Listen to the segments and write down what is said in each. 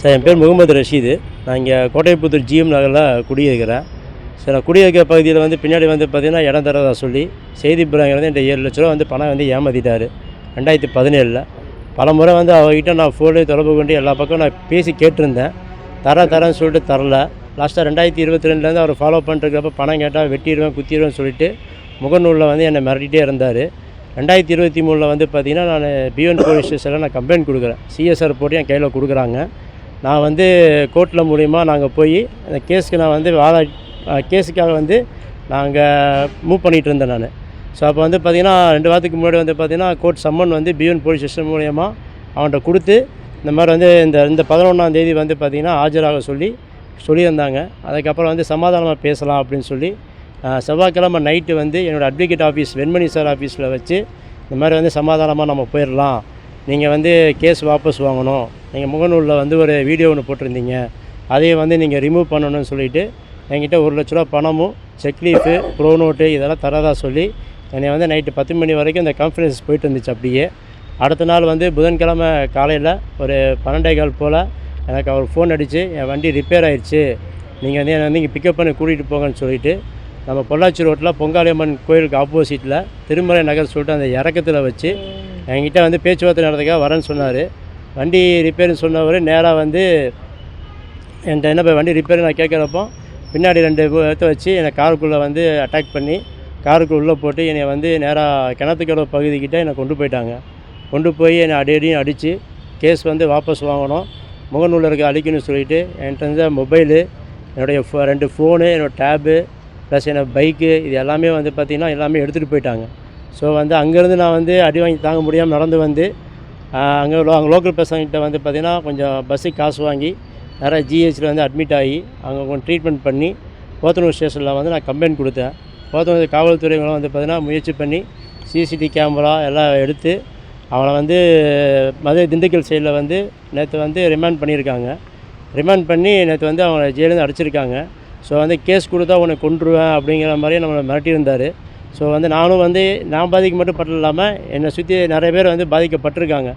Sir என் பேர் முகமது ரஷீது. நான் இங்கே கோட்டைப்புத்தூர் ஜிஎம் நகரில் குடியிருக்கிறேன் சார் நான் குடியிருக்கிற பகுதியில் வந்து பின்னாடி வந்து பார்த்தீங்கன்னா இடம் தரதா சொல்லி செய்தி பிள்ளைங்க வந்து என்கிட்ட ஏழு லட்ச ரூபா வந்து பணம் வந்து ஏமாற்றிட்டாரு ரெண்டாயிரத்தி பதினேழில். பல முறை வந்து அவர்கிட்ட நான் ஃபோனு தொடர்பு கொண்டு எல்லா பக்கம் நான் பேசி கேட்டிருந்தேன். தர தரேன்னு சொல்லிட்டு தரல. லாஸ்ட்டாக ரெண்டாயிரத்தி இருபத்தி ரெண்டுலேருந்து அவர் ஃபாலோ பண்ணிருக்கிறப்ப பணம் கேட்டால் வெட்டிடுவேன் குத்திடுவேன் சொல்லிட்டு முகநூலில் வந்து என்னை மிரட்டிகிட்டே இருந்தார். ரெண்டாயிரத்தி இருபத்தி மூணில் வந்து பார்த்தீங்கன்னா நான் பிஎன் போலீஸ் ஸ்டேஷனில் நான் கம்ப்ளைண்ட் கொடுக்குறேன். சிஎஸ்ஆர் போட்டு என் கையில் கொடுக்குறாங்க. நான் வந்து கோர்ட்டில் மூலிமா நாங்கள் போய் அந்த கேஸுக்கு நான் வந்து வாதா கேஸுக்காக வந்து நாங்கள் மூவ் பண்ணிகிட்டு இருந்தேன் நான். ஸோ அப்போ வந்து பார்த்திங்கன்னா ரெண்டு வாரத்துக்கு முன்னாடி வந்து பார்த்திங்கன்னா கோர்ட் சம்மன் வந்து பிஎன் போலீஸ் ஸ்டேஷன் மூலயமா அவன்கிட்ட கொடுத்து இந்த மாதிரி வந்து இந்த இந்த பதினொன்றாம் தேதி வந்து பார்த்திங்கன்னா ஆஜராக சொல்லி சொல்லியிருந்தாங்க. அதுக்கப்புறம் வந்து சமாதானமாக பேசலாம் அப்படின்னு சொல்லி செவ்வாய்க்கிழமை நைட்டு வந்து என்னோடய அட்வொகேட் ஆஃபீஸ் வெண்மணி சார் ஆஃபீஸில் வச்சு இந்த மாதிரி வந்து சமாதானமாக நம்ம போயிடலாம். நீங்கள் வந்து கேஸ் வாபஸ் வாங்கணும். நீங்கள் முகநூலில் வந்து ஒரு வீடியோ ஒன்று போட்டிருந்தீங்க. அதையும் வந்து நீங்கள் ரிமூவ் பண்ணணும்னு சொல்லிட்டு என்கிட்ட ஒரு லட்ச ரூபா பணமும் செக் லீஃபு ப்ரோ நோட்டு இதெல்லாம் தரதா சொல்லி என்னை வந்து நைட்டு பத்து மணி வரைக்கும் இந்த கான்ஃபரன்ஸ் போயிட்டு இருந்துச்சு அப்படியே. அடுத்த நாள் வந்து புதன்கிழமை காலையில் ஒரு பன்னெண்டே கால் போல் எனக்கு அவர் ஃபோன் அடித்து என் வண்டி ரிப்பேர் ஆயிடுச்சு நீங்கள் வந்து என்னை வந்து இங்கே பிக்கப் பண்ணி கூட்டிகிட்டு போங்கன்னு சொல்லிவிட்டு நம்ம பொள்ளாச்சி ரோட்டில் பொங்காளியம்மன் கோயிலுக்கு ஆப்போசிட்டில் திருமலை நகர் சொல்லிட்டு அந்த இறக்கத்தில் வச்சு என்கிட்ட வந்து பேச்சுவார்த்தை நடத்துக்காக வரேன்னு சொன்னார். வண்டி ரிப்பேர்னு சொன்னவர் நேராக வந்து என்கிட்ட என்ன போய் வண்டி ரிப்பேர் நான் கேட்குறப்போ பின்னாடி ரெண்டு இடத்த வச்சு என்னை காருக்குள்ளே வந்து அட்டாக் பண்ணி காருக்கு உள்ளே போட்டு என்னை வந்து நேராக கிணத்துக்கடை பகுதிக்கிட்ட என்னை கொண்டு போயிட்டாங்க. கொண்டு போய் என்னை அடியடியும் அடித்து கேஸ் வந்து வாபஸ் வாங்கணும் முகநூலில் இருக்க அழிக்கணும்னு சொல்லிட்டு என்கிட்ட இருந்த மொபைலு என்னுடைய ஃபோ ரெண்டு ஃபோனு என்னோடய டேபு ப்ளஸ் என்ன பைக்கு இது எல்லாமே வந்து பார்த்திங்கன்னா எல்லாமே எடுத்துகிட்டு போயிட்டாங்க. ஸோ வந்து அங்கேருந்து நான் வந்து அடி வாங்கி தாங்க முடியாமல் நடந்து வந்து அங்கே அங்கே லோக்கல் பசங்கிட்ட வந்து பார்த்திங்கன்னா கொஞ்சம் பஸ்ஸுக்கு காசு வாங்கி நிறைய ஜிஹெச்சில் வந்து அட்மிட் ஆகி அங்கே கொஞ்சம் ட்ரீட்மெண்ட் பண்ணி போத்தனூர் ஸ்டேஷனில் வந்து நான் கம்ப்ளைண்ட் கொடுத்தேன். போத்தனூர் காவல்துறைகளும் வந்து பார்த்திங்கன்னா முயற்சி பண்ணி சிசிடிவி கேமரா எல்லாம் எடுத்து அவனை வந்து மதுரை திண்டுக்கல் சைடில் வந்து நேற்று வந்து ரிமாண்ட் பண்ணியிருக்காங்க. ரிமாண்ட் பண்ணி நேற்று வந்து அவனை ஜெயிலேருந்து அடைச்சிருக்காங்க. ஸோ வந்து கேஸ் கொடுத்தா உன்னை கொண்டுருவேன் அப்படிங்கிற மாதிரி நம்மளை மிரட்டியிருந்தார். ஸோ வந்து நானும் வந்து நான் பாதிக்க மட்டும் பட்டு இல்லாமல் என்னை சுற்றி நிறைய பேர் வந்து பாதிக்கப்பட்டிருக்காங்க.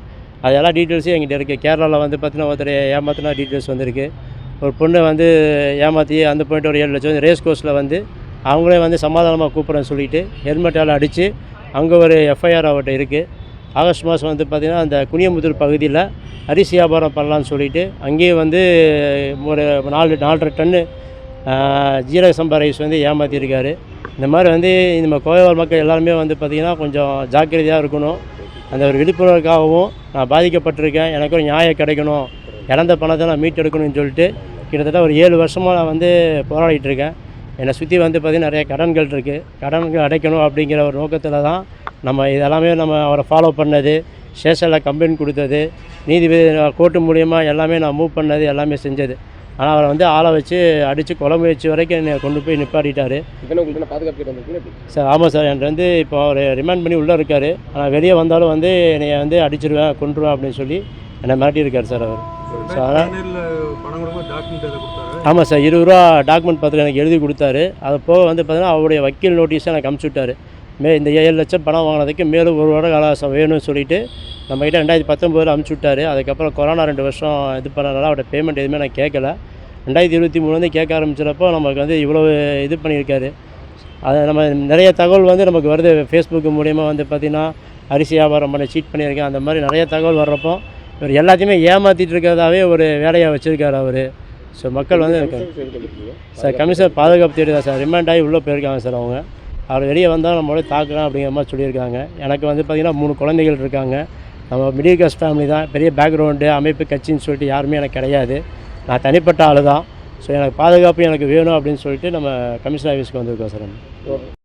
அதெல்லாம் டீட்டெயில்ஸும் எங்கிட்ட இருக்குது கேரளாவில் வந்து பார்த்தீங்கன்னா ஒருத்தர் ஏமாத்தினா டீட்டெயில்ஸ் வந்திருக்கு. ஒரு பொண்ணை வந்து ஏமாற்றி அந்த போயிட்டு ஒரு ஏழு லட்சம் ரேஸ் கோர்ஸில் வந்து அவங்களே வந்து சமாதானமாக கூப்பிட்றேன்னு சொல்லிட்டு ஹெல்மெட்டால் அடித்து அங்கே ஒரு எஃப்ஐஆர் அவர்கிட்ட இருக்குது ஆகஸ்ட் மாதம் வந்து பார்த்திங்கன்னா அந்த குனியமுத்தூர் பகுதியில் அரிசி வியாபாரம் பண்ணலான்னு சொல்லிட்டு அங்கேயே வந்து ஒரு நாலு நாலரை டன்னு ஜீரக சம்பா ரைஸ் வந்து ஏமாற்றிருக்காரு இந்த மாதிரி வந்து நம்ம கோயவால் மக்கள் எல்லாருமே வந்து பார்த்திங்கன்னா கொஞ்சம் ஜாக்கிரதையாக இருக்கணும். அந்த ஒரு விழிப்புணர்வுக்காகவும் நான் பாதிக்கப்பட்டிருக்கேன். எனக்கு ஒரு நியாயம் கிடைக்கணும். இறந்த பணத்தை நான் மீட்டெடுக்கணும்னு சொல்லிட்டு கிட்டத்தட்ட ஒரு ஏழு வருஷமாக நான் வந்து போராடிட்டு இருக்கேன். என்னை சுற்றி வந்து பார்த்திங்கன்னா நிறைய கடன்கள் இருக்குது கடன்கள் அடைக்கணும் அப்படிங்கிற ஒரு நோக்கத்தில் தான் நம்ம இதெல்லாமே நம்ம அவரை ஃபாலோ பண்ணது ஸ்டேஷனில் கம்ப்ளைண்ட் கொடுத்தது நீதிபதி கோர்ட்டு மூலியமாக எல்லாமே நான் மூவ் பண்ணது எல்லாமே செஞ்சது. ஆனால் அவரை வந்து ஆளை வச்சு அடித்து கொலை முயற்சி வரைக்கும் என்னை கொண்டு போய் நிப்பாட்டிட்டாரு. சார் ஆமாம் சார். என்கிட்ட வந்து இப்போ அவர் ரிமாண்ட் பண்ணி உள்ளே இருக்கார். ஆனால் வெளியே வந்தாலும் வந்து என்னை வந்து அடிச்சிருவேன் கொன்றுவேன் அப்படின்னு சொல்லி என்னை மிரட்டியிருக்கார் சார் அவர். ஸோ அதனால் ஆமாம் சார். இருபது ரூபா டாக்குமெண்ட் பத்திரம் எனக்கு எழுதி கொடுத்தாரு. அது போக வந்து பார்த்தீங்கன்னா அவருடைய வக்கீல் நோட்டீஸை எனக்கு அமுச்சு விட்டாரு. மே இந்த ஏழு லட்சம் பணம் வாங்கினதுக்கு மேலும் ஒரு வருட காலம் வேணும்னு சொல்லிட்டு நம்மக்கிட்ட ரெண்டாயிரத்தி பத்தொம்போதில் அமுச்சு விட்டாரு அதுக்கப்புறம் கொரோனா ரெண்டு வருஷம் இது பண்ணனால அவர்கிட்ட பேமெண்ட் எதுவுமே நான் கேட்கல ரெண்டாயிரத்தி இருபத்தி மூணு வந்து கேட்க ஆரம்பிச்சிடப்போ நமக்கு வந்து இவ்வளோ இது பண்ணியிருக்காரு. அது நம்ம நிறைய தகவல் வந்து நமக்கு வருது. ஃபேஸ்புக் மூலியமாக வந்து பார்த்திங்கன்னா அரிசி வியாபாரம் பண்ண சீட் பண்ணியிருக்கேன். அந்த மாதிரி நிறைய தகவல் வர்றப்போ இவர் எல்லாத்தையுமே ஏமாற்றிட்டு இருக்கிறதாவே ஒரு வேலையாக வச்சுருக்காரு அவர். ஸோ மக்கள் வந்து எனக்கு சார் கமிஷனர் பாதுகாப்பு தேடி தான் சார். ரிமாண்ட் ஆகி உள்ளே போயிருக்காங்க சார் அவங்க. அவர் வெளியே வந்தால் நம்மளோட தாக்கலாம் அப்படிங்கிற மாதிரி சொல்லியிருக்காங்க. எனக்கு வந்து பார்த்திங்கன்னா மூணு குழந்தைகள் இருக்காங்க. நம்ம மிடில் கிளாஸ் ஃபேமிலி தான். பெரிய பேக்ரவுண்டு அமைப்பு கட்சின்னு சொல்லிட்டு யாருமே எனக்கு கிடையாது. நான் தனிப்பட்ட ஆள் தான் ஸோ எனக்கு பாதுகாப்பு எனக்கு வேணும் அப்படின்னு சொல்லிட்டு நம்ம கமிஷனர் ஆஃபீஸ்க்கு வந்திருக்கோம் சார்